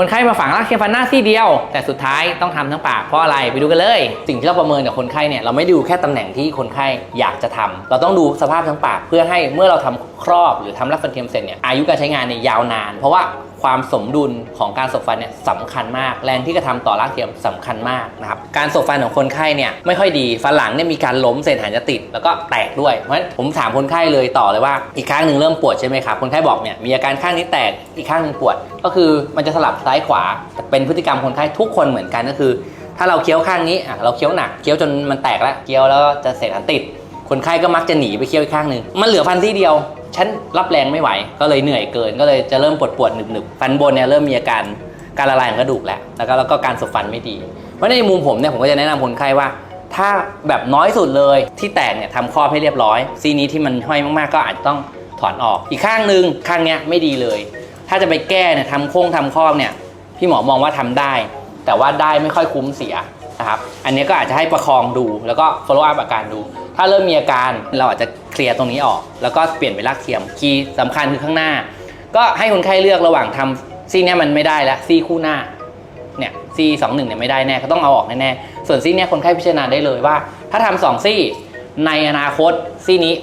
คนไข้มาฝังรากเทียมฟันหน้าซี่เดียว แต่สุดท้ายต้องทำทั้งปากเพราะอะไรไปดูกันเลย สิ่งที่เราประเมินกับคนไข้เนี่ยเราไม่ดูแค่ตำแหน่งที่คนไข้อยากจะทำเราต้องดูสภาพทั้งปากเพื่อให้เมื่อเราทำครอบหรือทำรักฟันเทียมเสร็จเนี่ยอายุการใช้งานเนี่ยยาวนาน เพราะว่า ความสมดุลของการสบฟันเนี่ยสำคัญมาก แรงที่กระทำต่อรากเทียมสำคัญมากนะครับการสบฟันของคนไข้เนี่ยไม่ค่อยดีฟันหลังเนี่ยมีการล้มเศษหางจะติด แล้วก็แตกด้วยเพราะฉะนั้นผมถามคนไข้เลยต่อเลยว่าอีกข้างหนึ่งเริ่มปวดใช่ไหมครับคนไข้บอกเนี่ยมีอาการข้างนี้แตกอีกข้างหนึงปวด ก็คือมันจะสลับซ้ายขวาแต่เป็นพฤติกรรมคนไข้ทุกคนเหมือนกันก็คือ ถ้าเราเคี้ยวข้างนี้อะเราเคี้ยวหนักเคี้ยวจนมันแตกแล้วเคี้ยวแล้วจะเศษหางติดคนไข้ก็มักจะหนีไปเคี้ยวอีกข้างหนึ่งมันเหลือฟันที่เดียว ฉันรับแรงไม่ไหว ก็เลยเหนื่อยเกิน ก็เลยจะเริ่มปวดปวดหนึบหนึบฟันบนเนี่ยเริ่มมีอาการการละลายของกระดูกแล้วแล้วก็แล้วก็การสบฟันไม่ดีเพราะในมุมผมเนี่ยผมก็จะแนะนำคนไข้ว่า ถ้าแบบน้อยสุดเลยที่แตกเนี่ยทำครอบให้เรียบร้อย ซีนี้ที่มันห้อยมากๆ ก็อาจจะต้องถอนออก อีกข้างหนึ่งข้างเนี้ยไม่ดีเลย ถ้าจะไปแก้เนี่ยทำโค้งทำครอบเนี่ยพี่หมอมองว่าทำได้ แต่ว่าได้ไม่ค่อยคุ้มเสีย นะครับ อันนี้ก็อาจจะให้ประคองดูแล้วก็ follow up อาการดู ถ้าเริ่มมีอาการเราอาจจะเคลียร์ตรงนี้ออก แล้วก็เปลี่ยนเป็นรากเทียมคีย์สำคัญคือข้างหน้า ก็ให้คนไข้เลือกระหว่างทำซี่นี้มันไม่ได้แล้วซี่คู่หน้าเนี่ยซี่สองหนึ่งเนี่ยไม่ได้แน่ก็ต้องเอาออกแน่ๆส่วนซี่นี่ยคนไข้พิจารณาได้เลยว่า ถ้าทำสองซี่ในอนาคตซี่นี้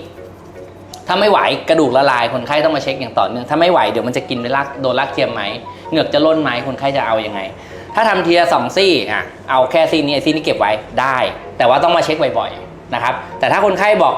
ถ้าไม่ไหวกระดูกละลายคนไข้ต้องมาเช็คอย่างต่อเนื่องถ้าไม่ไหวเดี๋ยวมันจะกินไปลากโดนลากเทียมไหมเหงือกจะล่นไหมคนไข้จะเอายังไง ถ้าทำเทียสองซี่อะเอาแค่ซี่นี้ซี่นี้เก็บไว้ได้ แต่ว่าต้องมาเช็คบ่อยๆนะครับแต่ถ้าคนไข้บอก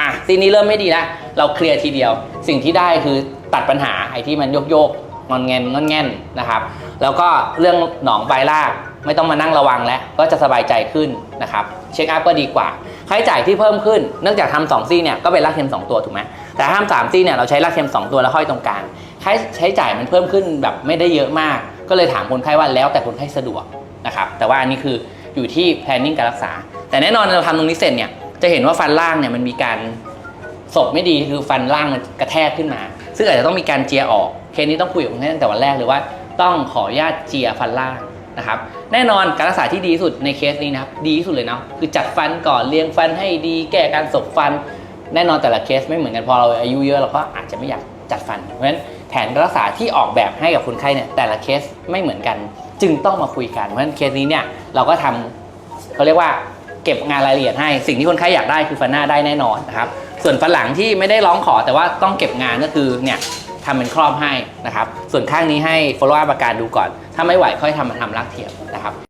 อะซี่นี้เริ่มไม่ดีแล้วเราเคลียร์ทีเดียว สิ่งที่ได้คือตัดปัญหาไอ้ที่มันโยกโยกงอนแงนงอนแงนนะครับ แล้วก็เรื่องหนองปลายรากไม่ต้องมานั่งระวังแล้ว ก็จะสบายใจขึ้นนะครับเช็คอัพก็ดีกว่าค่าใช้จ่ายที่เพิ่มขึ้นเนื่องจากทำสองซี่เนี่ยก็เป็นรากเค็มสองตัวถูกไหมแต่ห้ามสามซี่เนี่ยเราใช้รากเค็มสองตัวแล้วห้อยตรงกลางค่าใช้จ่ายมันเพิ่มขึ้นแบบไม่ได้เยอะมาก ก็เลยถามคนไข้ว่าแล้วแต่คนไข้สะดวกนะครับแต่ว่าอันนี้คืออยู่ที่ planning การรักษา แต่แน่นอนเราทำตรงนี้เสร็จเนี่ยจะเห็นว่าฟันล่างเนี่ยมันมีการศพไม่ดีคือฟันล่างมันกระแทกขึ้นมา ซึ่งอาจจะต้องมีการเจียออกเคสนี้ต้องคุยกับคนไข้ตั้งแต่วันแรกเลยว่าต้องขออนุญาตเจียฟันล่างนะครับแน่นอนการรักษาที่ดีที่สุดในเคสนี้นะครับดีที่สุดเลยเนาะคือจัดฟันก่อนเลี้ยงฟันให้ดี แก้การสบฟัน แน่นอนแต่ละเคสไม่เหมือนกันพอเราอายุเยอะเราก็อาจจะไม่อยาก จัดฟัน เพราะฉะนั้นแผนรักษาที่ออกแบบให้กับคนไข้เนี่ยแต่ละเคสไม่เหมือนกัน จึงต้องมาคุยกันเพราะฉะนั้นเคสนี้เนี่ยเราก็ทำเขาเรียกว่าเก็บงานรายละเอียดให้ สิ่งที่คนไข้อยากได้คือฟันหน้าได้แน่นอนนะครับส่วนฟันหลังที่ไม่ได้ร้องขอแต่ว่าต้องเก็บงานก็คือเนี่ยทำเป็นครอบให้นะครับส่วนข้างนี้ให้ follow up อาการดูก่อน ถ้าไม่ไหวค่อยทำมาทำรากเทียมนะครับ